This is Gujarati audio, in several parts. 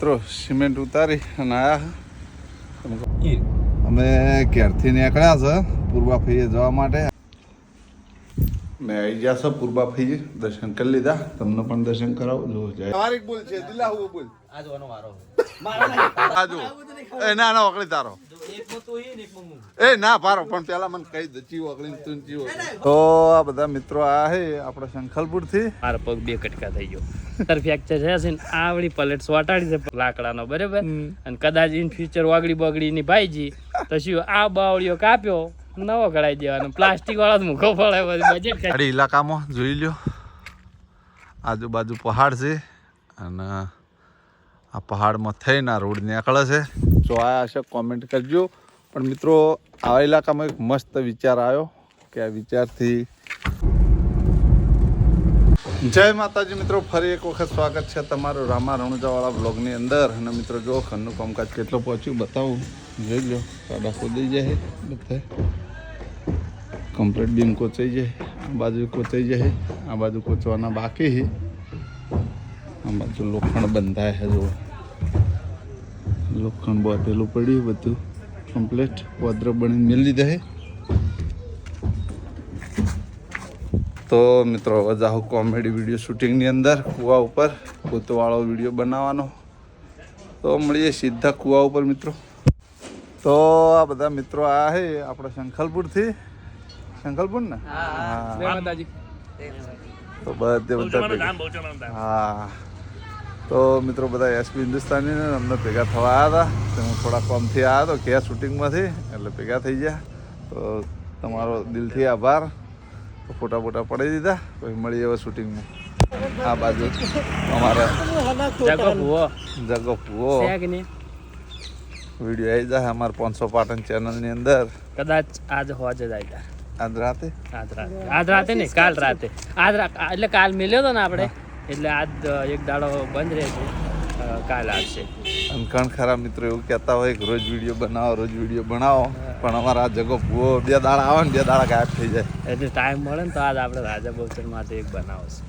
મિત્રો સિમેન્ટ ઉતારી અને આયા અમે ક્યારથી નીકળ્યા છે પૂર્વાફઈએ જવા માટે. મેં આવી ગયા છે પૂર્વાફઈએ દર્શન કરી લીધા. તમને પણ દર્શન કરાવો. જો જાય. તારીખ બોલ છે દિલા હું બોલ આ જો એ ના ના ઓકળી તારો. એ ના પારો પણ પેલા મને કહી દે ચી ઓકળી તું ચી તો આ બધા મિત્રો આ હે આપણે શંખલપુરથી મારો પગ બે કટકા થઈ ગયો. તાર ફ્રેક્ચર છે છે ને આવડી પલેટ વાટાડી છે લાકડાનો બરાબર? અને કદાચ ઇન ફ્યુચર વાગડી બગડી ની ભાઈજી તો શું આ બાવળીઓ કાપ્યો? નવો કઢાઈ દેવાનો. પ્લાસ્ટિક વાળો જ મૂકો પડે બજેટ પહાડી ઇલાકામાં જોઈ લ્યો. આજુબાજુ પહાડ છે અને આ પહાડમાં થઈને આ રોડ નીકળે છે. જો આ હશે કોમેન્ટ કરજો. પણ મિત્રો, આ ઇલાકામાં એક મસ્ત વિચાર આવ્યો કે આ વિચારથી જય માતાજી મિત્રો, ફરી એક વખત સ્વાગત છે તમારું રામા રણુજાવાળા બ્લોગની અંદર. અને મિત્રો, જો ઘરનું કામકાજ કેટલું પહોંચ્યું, બતાવું. જોઈ લો સાડા ખોદી જાય બધા. કમ્પ્લીટ બીમ કોચાઈ જાય આ બાજુ કોચાઈ જાય આ બાજુ કોચવાના બાકી છે આ બાજુ લોખંડ બંધાય છે જો લોખંડ બાંધેલું પડ્યું, બધું કમ્પ્લીટ વદ્ર બની મેળવી છે તો મિત્રો, હવે જાઉં કોમેડી વીડિયો શૂટિંગની અંદર કૂવા ઉપર કૂતવાળો વીડિયો બનાવવાનો. તો મળીએ સીધા કૂવા ઉપર મિત્રો. તો આ બધા મિત્રો આ છે આપણા શંખલપુરથી. શંખલપુર ને? હા તો બધે બધા હા. તો મિત્રો બધા એસપી હિન્દુસ્તાની ને અમને ભેગા થવા આવ્યા હતા. તો હું થોડા કોમથી આવ્યો હતો કે શૂટિંગમાંથી એટલે ભેગા થઈ ગયા. તો તમારો દિલથી આભાર. તો ફોટા ફોટા પડી દીધા. પછી મળીએ હવે શૂટિંગમાં આ બાજુ અમારા જગો ભૂવો. જગો ભૂવો. વીડિયો આવી જાય અમારા પાંચસો પાટણ ચેનલની અંદર. કદાચ આજ હોજ જ આવી આજ રાતે? આજ રાતે. આજ રાતે નહીં કાલ રાતે. આજ એટલે કાલ મિલ્યો હતો ને આપણે? એટલે આજ એક દાડો બંધ રહેશે કાલ આવશે. અને ઘણ ખરા મિત્રો એવું કહેતા હોય કે રોજ વીડિયો બનાવો રોજ વીડિયો બનાવો. પણ અમારા આ જગો ભૂવો બે દાડા આવે ને બે દાડા ગાયબ થઈ જાય. એટલે ટાઈમ મળે ને તો આજ આપણે રાજા બહુચર માટે એક બનાવશું.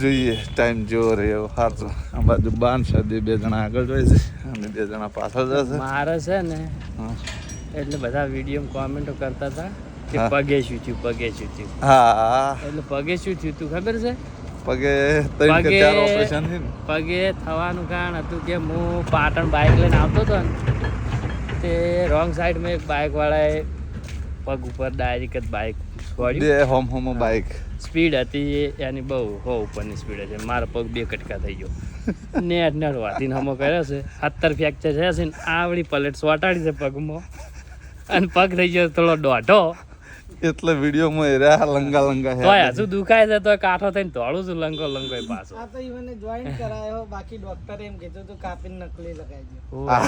જોઈએ ટાઈમ જેવો રહ્યો. સાચો આ બાજુ બાન સાદી બે જણા આગળ જોઈ છે અને બે જણા પાછળ જશે મારે છે ને. એટલે બધા વીડિયો કોમેન્ટો કરતા હતા. કે પગે શું થયું પગે શું થયું? હા. એટલે પગે શું થયું તું ખબર છે? પગે ત્રણ કે પગે- ચાર ઓપરેશન છે પગે થવાનું કારણ હતું કે હું પાટણ બાઇક લઈને આવતો હતો ને તે રોંગ સાઈડમાં એક બાઇક વાળાએ પગ ઉપર ડાયરેક્ટ બાઇક છોડ્યું. હોમ હોમ બાઈક સ્પીડ હતી એની બહુ હો ઉપરની સ્પીડ હતી. મારો પગ બે કટકા થઈ ગયો. નેટ નેટ વાતીને હમો કર્યો છે. સત્તર ફ્રેક્ચર થયા છે ને આવડી પલેટ સોટાડી છે પગમાં. અને પગ થઈ ગયો થોડો દોઢો. એટલે વિડીયોમાં એ રહ્યા લંગા લંગા તોય હજુ દુખાય છે તો કાઠો થઈને ધોળું છું લંગો લંગો પાછો. આ તો ઈવને જોઈન કરાયો બાકી ડોક્ટર એમ કીધું તું કાપીને નકલી લગાઈ દો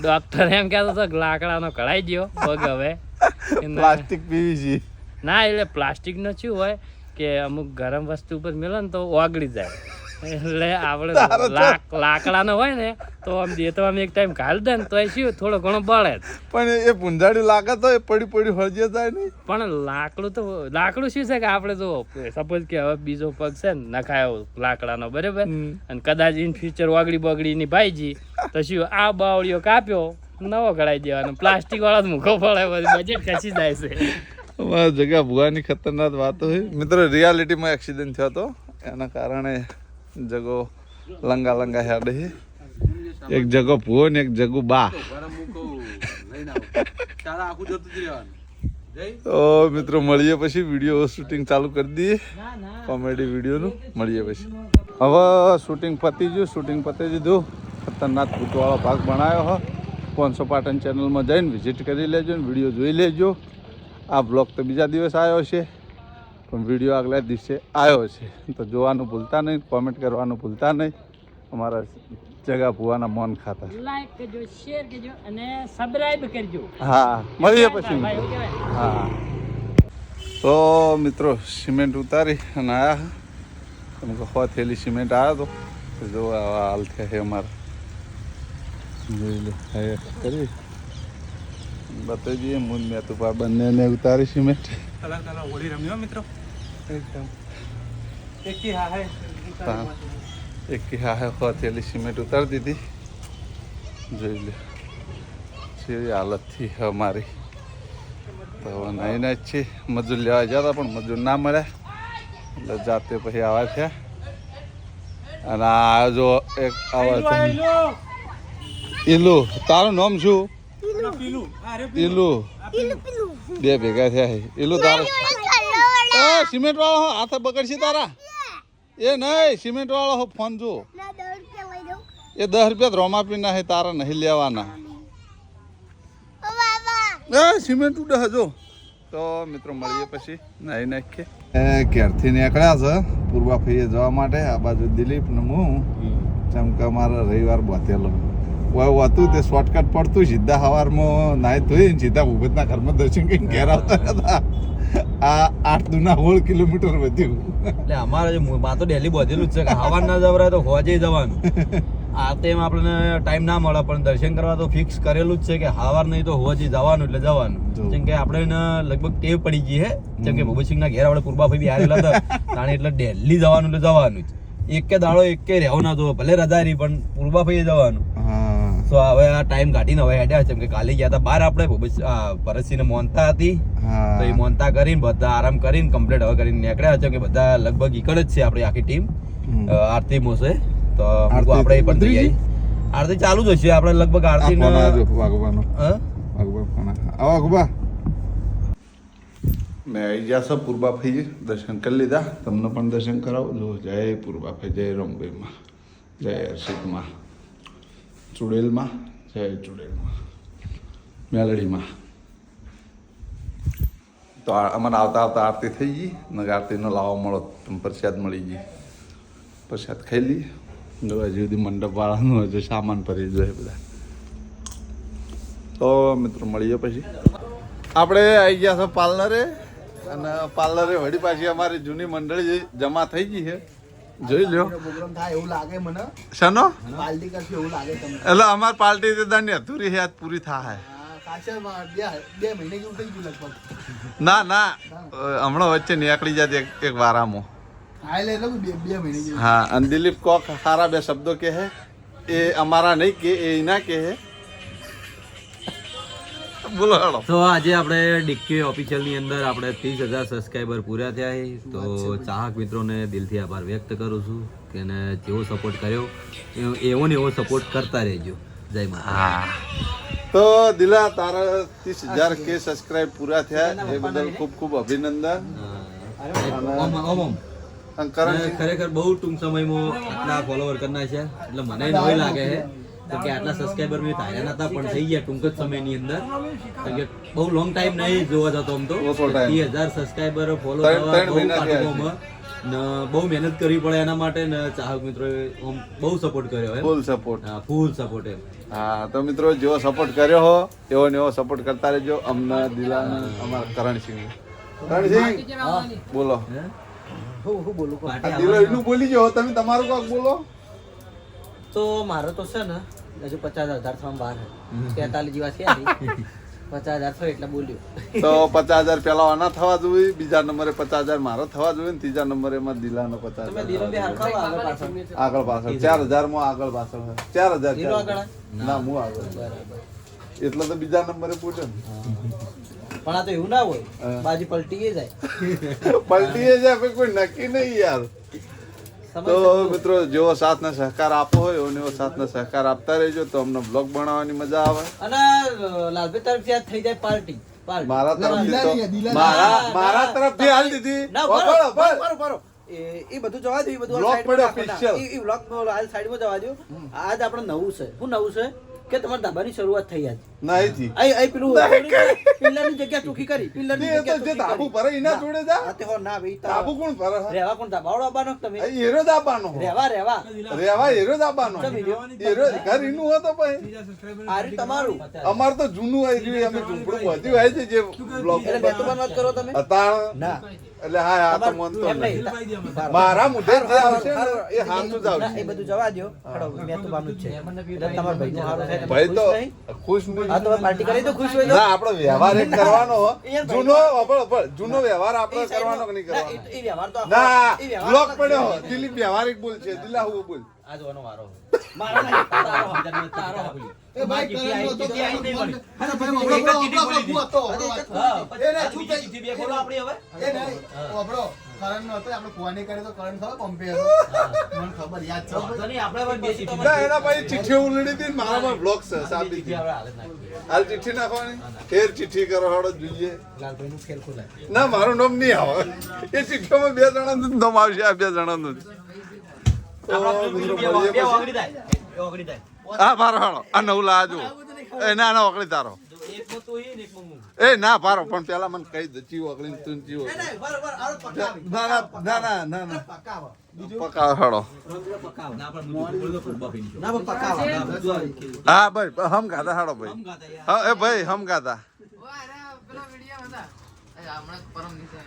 ડોક્ટર એમ કહેતો તો લાકડાનો કળાઈ ગયો પગ હવે. પ્લાસ્ટિક પીવીસી ના એટલે પ્લાસ્ટિક નો શું હોય કે અમુક ગરમ વસ્તુ ઉપર મેલો ને તો ઓગળી જાય. એટલે આપણે લાક- લાકડાનો હોય ને તો આમ જે તો આમ એક ટાઈમ ઘાલ દે ને તો એ શું થોડો ઘણો બળે પણ એ પૂંજાડી લાગે તો એ પડી પડી હળજે જાય નહીં. પણ લાકડું તો લાકડું શું છે કે આપણે જો સપોઝ કે હવે બીજો પગ છે ને નખાયો લાકડાનો બરાબર? અને કદાચ ઇન ફ્યુચર વાગડી બગડી ની ભાઈજી તો શું આ બાવળીઓ કાપ્યો નવો કઢાઈ દેવાનો. પ્લાસ્ટિક વાળો જ મૂકો પડે બજેટ ખસી જાય છે. જગ્યા ભૂવાની ખતરનાક વાતો હોય મિત્રો રિયાલિટીમાં એક્સિડન્ટ થયો હતો. એના કારણે જગો લંગા લંગા હેડે છે એક જગો ભુવો એક જગુ બા. ઓ મિત્રો, મળીએ પછી. વીડિયો શૂટિંગ ચાલુ કરી દઈએ. કોમેડી વિડીયોનું મળીએ પછી. હવે શૂટિંગ પતી ગયું. શૂટિંગ પતી દીધું. ખતરનાક ભૂતવાળો ભાગ બનાવ્યો હો. પાંચસો પાટણ ચેનલમાં જઈને વિઝિટ કરી લેજો ને વીડિયો જોઈ લેજો. આ બ્લોગ તો બીજા દિવસ આવ્યો છે. પણ વીડિયો આગલા દિવસે આવ્યો છે. તો જોવાનું ભૂલતા નહીં કોમેન્ટ કરવાનું ભૂલતા નહીં. અમારા જગા ભુવાના મોન ખાતા લાઈક કરજો શેર કરજો અને સબસ્ક્રાઇબ કરજો. હા મળીએ પછી. મિત્રો. હા. તો મિત્રો સિમેન્ટ ઉતારી અને આયા તમે કહો થેલી સિમેન્ટ આવ્યો તો. જો આવા હાલ થયા છે અમારા. જોઈ લો કરી. બતાવી દઈએ મૂન મેં તુપા બંનેને ઉતારી સિમેન્ટ. એકી રમ્યો હે હા એક હા હે હો થેલી સિમેન્ટ ઉતારી દીધી. જોઈ લે. છે હાલતથી અમારી. તો નહીં ને જ છે મજૂર લેવા ગયા હતા પણ મજૂર ના મળ્યા. એટલે જાતે પછી આવા થયા. અને આ જો એક આવા ઈલુ તારું નામ શું? ઈલુ. બે ભેગા થયા ઈલુ તારું એ સિમેન્ટ વાળો હાથ બગડશે તારા? એ નહીં સિમેન્ટ વાળો હો ફોન જો. એ દસ રૂપિયા ધ્રોમા રોમા પીના હે તારા નહીં લેવાના. એ સિમેન્ટ ઉડે હજો તો મિત્રો મળીએ પછી. નાઈ નાખીએ. એ ઘેરથી નીકળ્યા છે પૂર્વા ફઈએ જવા માટે. આ બાજુ દિલીપ ને હું. જેમ કે અમારે રવિવાર બોતેલો હોય હતું તે શોર્ટકટ પડતું સીધા સવારમાં નાહી ધોઈ સીધા ભૂપતના ઘરમાં દર્શન કરીને ઘેર આવતા હતા. આ આઠ દુના હોળ કિલોમીટર વધ્યું. એટલે અમારે જે મુ- તો ડેલી બધેલું જ છે કે હવાર ના જવરાય તો હોજે જવાનું. આ તેમ આપણને ટાઈમ ના મળે પણ દર્શન કરવા તો ફિક્સ કરેલું જ છે કે હવાર નહીં તો હોજે જવાનું એટલે જવાનું. જેમ કે આપણે લગભગ ટેવ પડી ગઈ હે. જેમ કે ભગતસિંહ ના ઘેર આપણે પૂર્વાભાઈ બી આવેલા હતા. તાણે એટલે ડેલી જવાનું એટલે જવાનું જ. એક કે દાડો એક કે રહેવું ના તો ભલે રજા રહી પણ પૂર્વાભાઈએ જવાનું. તો હવે આ ટાઈમ કાઢીને હવે હેડ્યા છે કે કાલે ગયા હતા બહાર આપણે ભરતસિંહ મોનતા હતી. તો એ મોનતા કરીને બધા આરામ કરીને કમ્પ્લીટ હવે કરીને નીકળ્યા છે કે બધા લગભગ ઈકડ જ છે આપણી આખી ટીમ આરતી મોસે તો આરતી આપણે એ પણ ઉતરી જઈ આરતી ચાલુ જ હશે આપણે લગભગ આરતી વાઘબા મેં આવી ગયા છો પૂર્વાભાઈ દર્શન કરી લીધા. તમને પણ દર્શન કરાવો. જો જય પૂર્વાભાઈ જય રમભાઈમાં જય હર્ષિતમાં. ચુડેલમાં જય ચુડેલમાં મેલડીમાં તો અમને આવતા આવતા આરતી થઈ ગઈ. નગર આરતીનો લાવો મળો પ્રસાદ મળી ગઈ પ્રસાદ ખાઈ લઈએ. હજી સુધી મંડપવાળાનું હજુ સામાન ભરી જોઈએ બધા. તો મિત્રો, મળીએ પછી. આપણે આવી ગયા છો પાર્લરે. અને પાર્લરે વળી પાછી અમારી જૂની મંડળી જમા થઈ ગઈ છે. જોઈ લ્યો. થાય એવું લાગે મને. શાનો? એટલે અમાર પાર્ટી દાંડી અધૂરી છે પૂરી થાય. હા, ના ના હમણાં વચ્ચે નીકળી જાય એક વારામાં. હા એટલે એટલે બે બે મહિને હા અને દિલીપ કોક સારા બે શબ્દો કે હે એ અમારા નહીં કે એ એના કે હે બોલો હેડો. તો આજે આપણે ડિક્કી ઓફિશિયલની અંદર આપણે ત્રીસ હજાર સબસ્ક્રાઈબર પૂરા થયા છે. તો ચાહક મિત્રોને દિલથી આભાર વ્યક્ત કરું છું કે જેવો સપોર્ટ કર્યો એવો- ને એવો સપોર્ટ કરતા રહેજો. જય માતા હા. તો દિલા તારા ત્રીસ હજાર કે સબસ્ક્રાઇબ પૂરા થયા એ બદલ ખૂબ ખૂબ અભિનંદન. ખરેખર બહુ ટૂંક સમયમાં આટલા ફોલોવર કરના છે એટલે મને નવાઈ લાગે છે તો કે આટલા સબસ્ક્રાઈબર મેં ધાર્યા નતા પણ થઈ ગયા ટૂંક જ સમયની અંદર. કેમ કે બહુ લોંગ ટાઈમ નહીં જોવા જતો આમ તો. ઓછો હજાર સબસ્ક્રાઈબર ફોલો થવા ને બહુ મહેનત કરવી પડે એના માટે ને ચાહક મિત્રો આમ બહુ સપોર્ટ કર્યો એમ. ફૂલ સપોર્ટ હા ફૂલ સપોર્ટ એમ. હા તો મિત્રો જેવો સપોર્ટ કર્યો હો એવો ને એવો સપોર્ટ કરતા રહેજો. અમને દિલાને અમારા કરણસિંહ. કરણસિંહ? બોલો. હે? હું હું બોલું? બોલી ગયો તમે તમારું કાક બોલો. તો મારો તો છે ને હજુ પચાસ હજાર થવા બહાર તેતાલીસ જેવા થયા પચાસ હજાર થયો એટલે બોલ્યો. તો પચાસ હજાર પેલા આના થવા જોઈએ બીજા નંબરે પચાસ હજાર મારો થવા જોઈએ ને ત્રીજા નંબરે માં દિલાનો પચાસ આગળ પાછળ. ચાર હજારમાં આગળ પાછળ ચાર હજાર ના હું આગળ. બરાબર. એટલે તો બીજા નંબરે પૂછે ને. પણ આ તો એવું ના હોય. બાજી પલટી જાય. પલટીએ જાય કોઈ નક્કી નહીં યાર. તો મિત્રો જેવો સાથને સહકાર આપો હોય એવો એવો સહકાર આપતા રહેજો તો અમને બ્લોગ બનાવવાની મજા આવે. અને લાલભાઈ તરફથી આ થઈ જાય પાર્ટી. મારા તરફથી તો. મારા મારા તરફથી હાલ દીધી. બરો બરો, બરો. એ બધું જવા દો એ બધું side પડ્યો રાખો. એ- માં હાલ side જવા દો. આજ આપણે નવું છે. શું નવું છે? કે તમારા ધાબાની શરૂઆત થઈ આજ. નહીં આઈ અહીં પેલું પિલ્લરની જગ્યા ચોખ્ખી કરી. પિલ્લરની જગ્યા જે ધાબુ ભરે એના ના, જોડે જા. હા, તે હો ના ભાઈ તાબુ કોણ ભરે? રેવા રહેવા કોણ આવવાનો કે તમે? એ હીરો જ રેવા હો. રહેવા રહેવા. રેવા હીરો જ આપવાનો હીરો? ઘર ઇનું હોય તો પછી આ તમારું. અમાર તો જૂનું આવી રહ્યું અમે ઝૂંપડું બધું આવી છે જે બ્લોક. એટલે બેતુબાન વાત કરો તમે? અતાણ. ના. એટલે હા આ તો મન નહીં. મારા મુઢે જે આવશે એ જ ના, આવશે એ બધું જવા દ્યો. મેં તો બાનું છે. એટલે તમારા ભાઈનું હારું થાય, ભાઈ તો ખુશ નહીં? હા, તો પાર્ટી કરી દો, ખુશ હોય ના આપણો વ્યવહાર એક કરવાનો જૂનો જૂનો વ્યવહાર આપણે કરવાનો કે નહીં કરવાનો? એ- વ્યવહાર તો ના પડ્યો. છે. દિલીપ બોલ છે દિલા હું બોલ. આ જોવાનો વારો. મારો નહીં, તારો, તારો. એ ભાઈ અરે ભાઈ. એ નહીં, હમણાં કરણ નહોતો, આપણે ફોન એ તો કરણ ખબર પંપે હતો. મને ખબર યાદ છે. ભાઈ. ના એના પછી ચિઠ્ઠી ઉલડી હતી ને મારામાં બ્લોક છે થી હાલ ચિઠ્ઠી નાખવાની? ફેર ચિઠ્ઠી કરો હાડો જોઈએ. ખોલાય. ના મારું નામ નહીં આવે. એ ચિઠ્ઠીમાં બે જણાનું નું નામ આવશે આ બે જણાનું જ. તો મિત્રો મળીએ પછી. હા મારો હાડો આ નવું લાજો એ ના ના તારો. એ ના પારો પણ પેલા મને કહી દે ચી ઓકળી તું પકાવી. ના ના ના ના ના ના. પકાવો. હાડો ના ના, હા ભાઈ હમ ગાતા હાડો ભાઈ. હા એ ભાઈ હમ ગાતા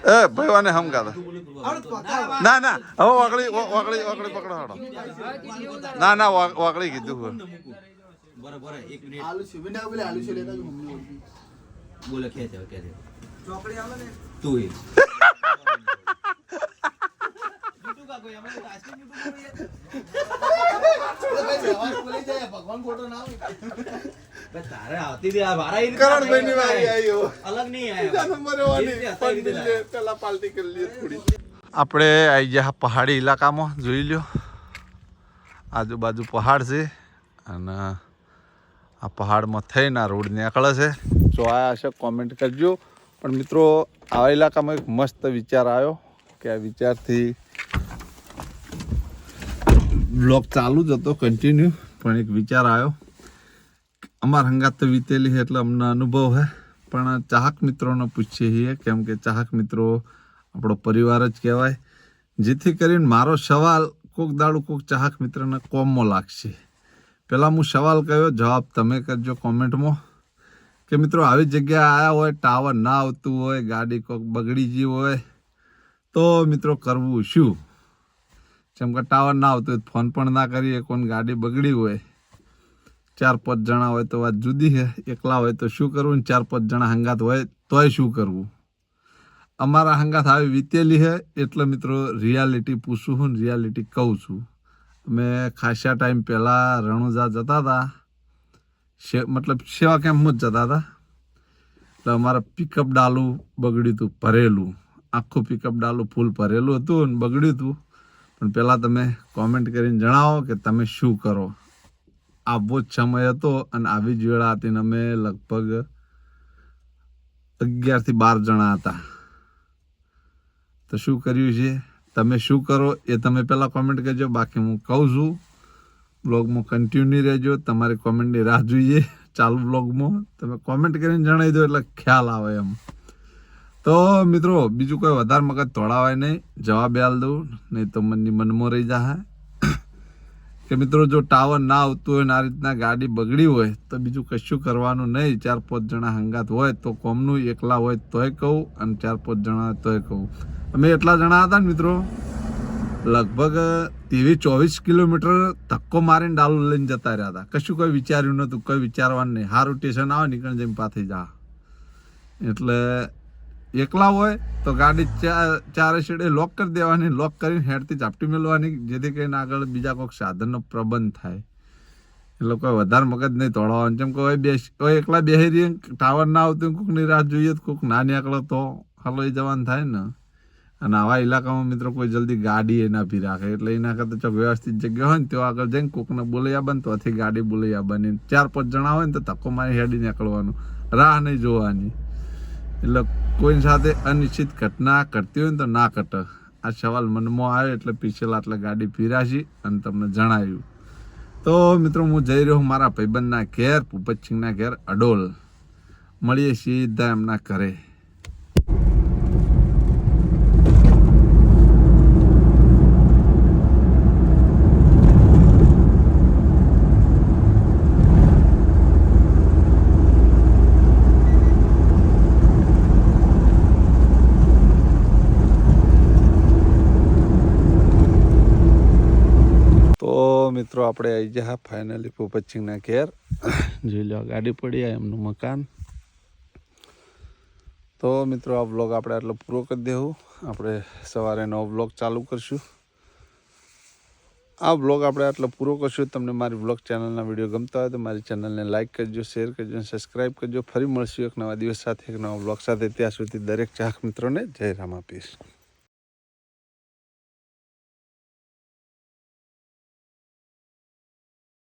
એ ભાઈ વાને હમ ગાતા ના ના. હવે વાકડી વાકડી વાકડી પકડો હાડો ના ના વાકડી કીધું. હોય બરાબર એક મિનિટ આલુ છે. વિના બોલે આલુ છે લેતા મમ્મી બોલતી. બોલે ખેંચે ખેંચે ચોકડી આવે ને. તું એ. એટલે ભાઈ સવાર ખુલી જાય ભગવાન ફોટો ના આવે તારે આવતી હતી આ વારા ઈ રીતે કરણભાઈ ની વારી આવી અલગ નહીં બીજા આયા વાની. જે રીતે હતા એ રીતે પણ લે, પેલા પાલટી કરી લઈએ થોડી. આપણે આવી ગયા પહાડી ઇલાકામાં જોઈ લ્યો. આજુબાજુ પહાડ છે અને આ પહાડમાં થઈને આ રોડ નીકળે છે. જો આયા હશે કોમેન્ટ કરજો. પણ મિત્રો, આ ઇલાકામાં એક મસ્ત વિચાર આવ્યો કે આ વિચારથી બ્લોગ ચાલુ જ હતો કન્ટિન્યુ પણ એક વિચાર આવ્યો. અમાર હંગાત તો વીતેલી છે એટલે અમને અનુભવ છે. પણ ચાહક મિત્રોને પૂછીએ છીએ, કેમ કે ચાહક મિત્રો આપણો પરિવાર જ કહેવાય. જેથી કરીને મારો સવાલ, કોક દાડું કોક ચાહક મિત્રને કોમમાં લાગશે. પહેલાં હું સવાલ કયો જવાબ તમે કરજો કોમેન્ટમાં. કે મિત્રો, આવી જગ્યાએ આવ્યા હોય, ટાવર ના આવતું હોય, ગાડી કોક બગડી ગઈ હોય, તો મિત્રો કરવું શું? જેમ કે ટાવર ના આવતું હોય, ફોન પણ ના કરીએ, કોઈને ગાડી બગડી હોય, ચાર પાંચ જણા હોય તો વાત જુદી છે. એકલા હોય તો શું કરવું ને ચાર પાંચ જણા હંગાત હોય તોય શું કરવું? અમારા હંગાત આવી વીતેલી છે, એટલે મિત્રો રિયાલિટી પૂછું છું ને રિયાલિટી કહું છું. અમે ખાસા ટાઈમ પહેલાં રણુજા જતા હતા સે, મતલબ સેવા કેમ્પમાં જ જતા હતા એટલે અમારા પિકઅપ ડાલું બગડ્યું હતું ભરેલું. આખું પિકઅપ ડાલું ફૂલ ભરેલું હતું અને બગડ્યું હતું પણ પહેલાં તમે કોમેન્ટ કરીને જણાવો કે તમે શું કરો. આવો જ સમય હતો અને આવી જ વેળા હતી અમે લગભગ અગિયારથી બાર જણા હતા. તો શું કર્યું છે? તમે શું કરો એ તમે પહેલાં કોમેન્ટ કરજો. બાકી હું કહું છું બ્લોગમાં કન્ટિન્યુ રહેજો. તમારી કોમેન્ટની રાહ જોઈએ. ચાલુ બ્લોગમાં તમે કોમેન્ટ કરીને જણાવી દો એટલે ખ્યાલ આવે એમ. તો મિત્રો, બીજું કોઈ વધારે મગજ તોડાવાય નહીં. જવાબ આલ દઉં, નહીં તો મનની મનમાં રહી જાય કે મિત્રો, જો ટાવર ના આવતું હોય ને આ રીતના ગાડી બગડી હોય, તો બીજું કશું કરવાનું નહીં. ચાર પાંચ જણા હંગાત હોય તો કોમનું, એકલા હોય તોય કહું અને ચાર પાંચ જણા તોય કહું. અમે એટલા જણા હતા ને મિત્રો, લગભગ ત્રેવીસ, ચોવીસ કિલોમીટર ધક્કો મારીને ડાલુ લઈને જતા રહ્યા હતા. કશું કોઈ વિચાર્યું નહોતું, કોઈ વિચારવાનું નહીં. સારું સ્ટેશન આવે નીકળી જઈને પાછી જા. એટલે એકલા હોય તો ગાડી ચારે છેડે લોક કરી દેવાની લોક કરીને હેડથી ચાપટી મેળવાની જેથી કરીને આગળ બીજા કોઈક સાધનનો પ્રબંધ થાય. એટલે કોઈ વધારે મગજ નહીં તોડવાનું. જેમ કે બે એકલા બેસી રહીએ ટાવર ના આવતું કોઈકની રાહ જોઈએ તો કોઈક ના નીકળો તો હલવાઈ જવાનું થાય ને. અને આવા ઇલાકામાં મિત્રો કોઈ જલ્દી ગાડી એ ના ભી રાખે. એટલે એના કરતાં જો વ્યવસ્થિત જગ્યા હોય ને તો આગળ જઈને કોકને બોલાઈ આવવાનું તોથી ગાડી બોલાયા આવવાની ચાર પાંચ જણા હોય ને તો તકો મારી હેડી નીકળવાનું. રાહ નહીં જોવાની. એટલે કોઈની સાથે અનિશ્ચિત ઘટના કરતી હોય ને તો ના કટ આ સવાલ મનમાં આવ્યો એટલે પીછેલા આટલા ગાડી પીરાશી અને તમને જણાવ્યું. તો મિત્રો, હું જઈ રહ્યો મારા ભાઈબંધના ઘેર, ભૂપતસિંહના ઘેર, અડોલ. મળીએ સીધા એમના ઘરે તો મિત્રો આપણે આવી ગયા ફાઇનલી પોપચિંગના ઘેર. જોઈ લો ગાડી પડી આ એમનું મકાન. તો મિત્રો આ બ્લોગ આપણે આટલો પૂરો કરી દેવું આપણે સવારે નવો બ્લોગ ચાલુ કરશું. આ બ્લોગ આપણે આટલો પૂરો કરશું. તમને મારી બ્લોગ ચેનલના વીડિયો ગમતા હોય તો મારી ચેનલને લાઇક કરજો શેર કરજો અને સબસ્ક્રાઈબ કરજો. ફરી મળશું એક નવા દિવસ સાથે એક નવા બ્લોગ સાથે. ત્યાં સુધી દરેક ચાહક મિત્રોને જય રામ આપીશ.